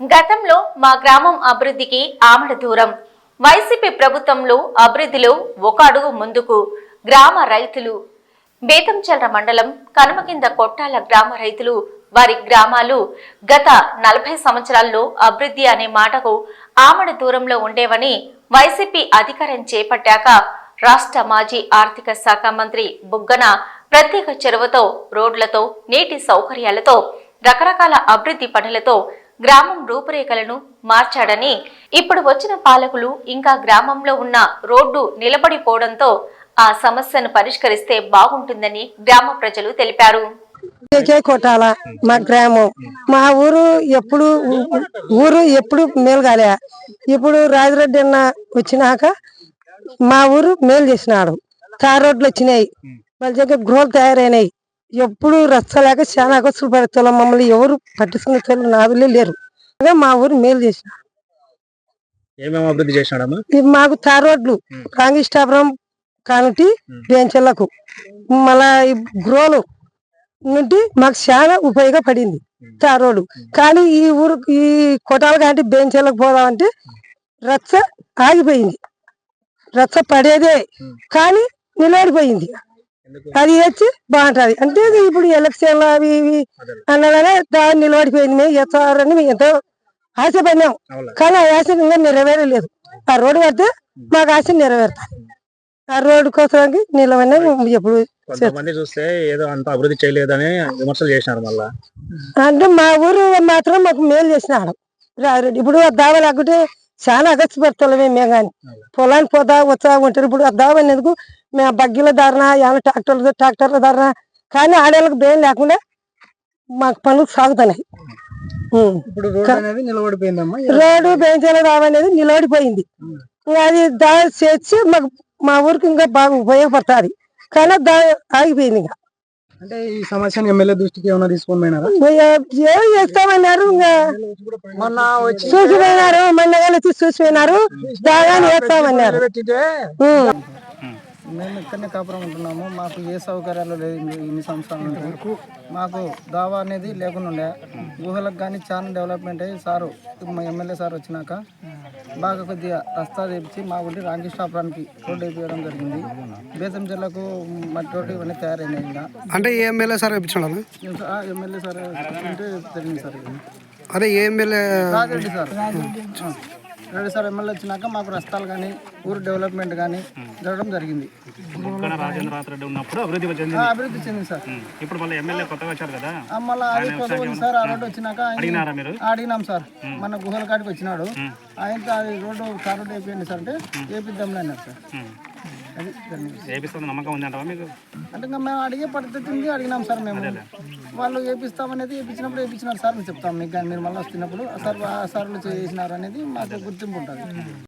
గతంలో మా గ్రామం అభివృద్ధికి ఆమడ దూరం. వైసీపీ ప్రభుత్వంలో అభివృద్ధిలో ఒక అడుగు ముందుకు గ్రామ రైతులు. బేతంచెల్ర మండలం కనుమకింద కొట్టాల గ్రామ రైతులు వారి గ్రామాలు గత నలభై సంవత్సరాల్లో అభివృద్ధి అనే మాటకు ఆమడ దూరంలో ఉండేవని వైసీపీ అధికారం చేపట్టాక రాష్ట్ర మాజీ ఆర్థిక శాఖ మంత్రి బుగ్గన ప్రత్యేక చెరువుతో రోడ్లతో నీటి సౌకర్యాలతో రకరకాల అభివృద్ధి పనులతో గ్రామం రూపురేఖలను మార్చాడని ఇప్పుడు వచ్చిన పాలకులు ఇంకా గ్రామంలో ఉన్న రోడ్డు నిలబడిపోవడంతో ఆ సమస్యను పరిష్కరిస్తే బాగుంటుందని గ్రామ ప్రజలు తెలిపారు. కేకే కొట్టాల మా గ్రామం. మా ఊరు ఎప్పుడు ఊరు ఎప్పుడు మేలుగాలే. ఇప్పుడు రాజరెడ్డి అన్న వచ్చినాక మా ఊరు మేలు చేసినాడు. తార్ రోడ్లు వచ్చినాయి. వాళ్ళ దగ్గర గృహాలు తయారైనాయి. ఎప్పుడు రచ్చలేక చాలా అగస్తులు పడుతున్నాం మమ్మల్ని ఎవరు పట్టించుకునే వాళ్ళు నాదులే లేరు. అదే మా ఊరు మేలు చేసినాడు ఏమేమి అభివృద్ధి చేసినాడమ్మా ఇవి మాకు తార్ రోడ్లు కాంగిష్టాపురం కానుటి బేంచర్లకు మళ్ళా ఈ గృహాలు నుండి మాకు చాలా ఉపయోగపడింది తార్ రోడ్డు. కానీ ఈ ఊరు ఈ కొటాల కాంటి బేంచర్లకు పోదామంటే రచ్చ ఆగిపోయింది. రచ్చ పడేదే. కానీ నిలబడిపోయింది. అది వచ్చి బాగుంటది. అంటే ఇప్పుడు ఎలక్షన్ అవి ఇవి అన్నగానే దాన్ని నిలబడిపోయింది. మేము ఎత్తారని మేము ఎంతో ఆశపడినాం. కానీ ఆ ఆశ ఇంకా నెరవేరలేదు. ఆ రోడ్డు పడితే మాకు ఆశ నెరవేరుతుంది. ఆ రోడ్డు కోసానికి నిలవనే ఎప్పుడు కొంతమంది చూస్తే ఏదో అంత అభివృద్ధి చేయలేదని విమర్శలు చేసినారు మళ్ళా. అంటే మా ఊరు మాత్రం మాకు మేలు చేసినాడు రారెడ్డి ఇప్పుడు ఆ దావ లేకుంటే చాలా అగస్తి పెడతామే మేము కానీ. పొలానికి పోతా వచ్చా ఉంటారు ఇప్పుడు ఆ దావ అనేందుకు మేము బగ్గీల ధారణ ఏమైనా ట్రాక్టర్ల ట్రాక్టర్ల ధారణ కానీ ఆడేళ్ళకి బ్రెయిన్ లేకుండా మాకు పనులు సాగుతున్నాయి. ఉం. ఇప్పుడు రోడ్ అనేది నిలబడిపోయిందమ్మా రోడ్డు బెంచాల దావ అనేది నిలబడిపోయింది. అది దా చేసి మాకు మా ఊరికి ఇంకా బాగా ఉపయోగపడుతుంది. కానీ దా ఆగిపోయింది ఇంకా. అంటే ఈ సమస్యను ఎమ్మెల్యే దృష్టికి ఏమైనా తీసుకొని పోయినారా? ఏం చేస్తామన్నారు ఇంకా? మొన్న వచ్చి చూసిపోయినారు మండగాలు వచ్చి చూసిపోయినారు. దాగాని వేస్తామన్నారు. మేము ఇక్కడనే కాపురం ఉంటున్నాము. మాకు ఏ సౌకర్యాలు లేదు ఇన్ని- సంవత్సరాల నుంచి. మాకు దావా అనేది లేకుండా ఉండే. గుహలకు కానీ చాలా డెవలప్మెంట్ అయ్యి సారు మా ఎమ్మెల్యే సార్ వచ్చినాక బాగా కొద్దిగా రస్తా తెప్పించి మా ఊరి రాంకిష్టాపురానికి రోడ్డు వేపించడం జరిగింది. బేతం జిల్లాకు మట్టి రోడ్డు ఇవన్నీ తయారైనాయి ఇంకా. అంటే ఏ ఎమ్మెల్యే సార్ ఇప్పించాడు ఎమ్మెల్యే సార్ జరిగింది సార్. అదే ఏ MLA? Rajareddy sir. Sir MLA వచ్చినాక మాకు రస్తాలు కానీ ఊరు డెవలప్మెంట్ కానీ జరగడం జరిగింది. అభివృద్ధి చెందింది. సార్. ఇప్పుడు మళ్ళీ ఎమ్మెల్యే కొత్తగా వచ్చారు కదా? ఆ, మళ్ళా అది కొత్త ఉంది సార్ ఆ రోడ్డు వచ్చినాక ఆయన- అడిగినాం సార్. మన గుహల కాడికి వచ్చినాడు. ఆయనతో అది రోడ్డు కార్ రోడ్డు వేపియండి సార్ అంటే వేపిద్దాంలే అన్నారు సార్. ఏపిస్తుంది నమ్మకం ఉంది అంటావా మీకు? అంటే ఇంకా మేము అడిగే పద్ధతి ఉంది అడిగినాం సార్ మేము. వాళ్ళు వేపిస్తామనేది వేపించినప్పుడు వేపించినారు సార్ చెప్తాం. మీకు మీరు మళ్ళీ వస్తున్నప్పుడు సార్ సార్లు చేసినారు అనేది మాకు గుర్తింపు ఉంటుంది.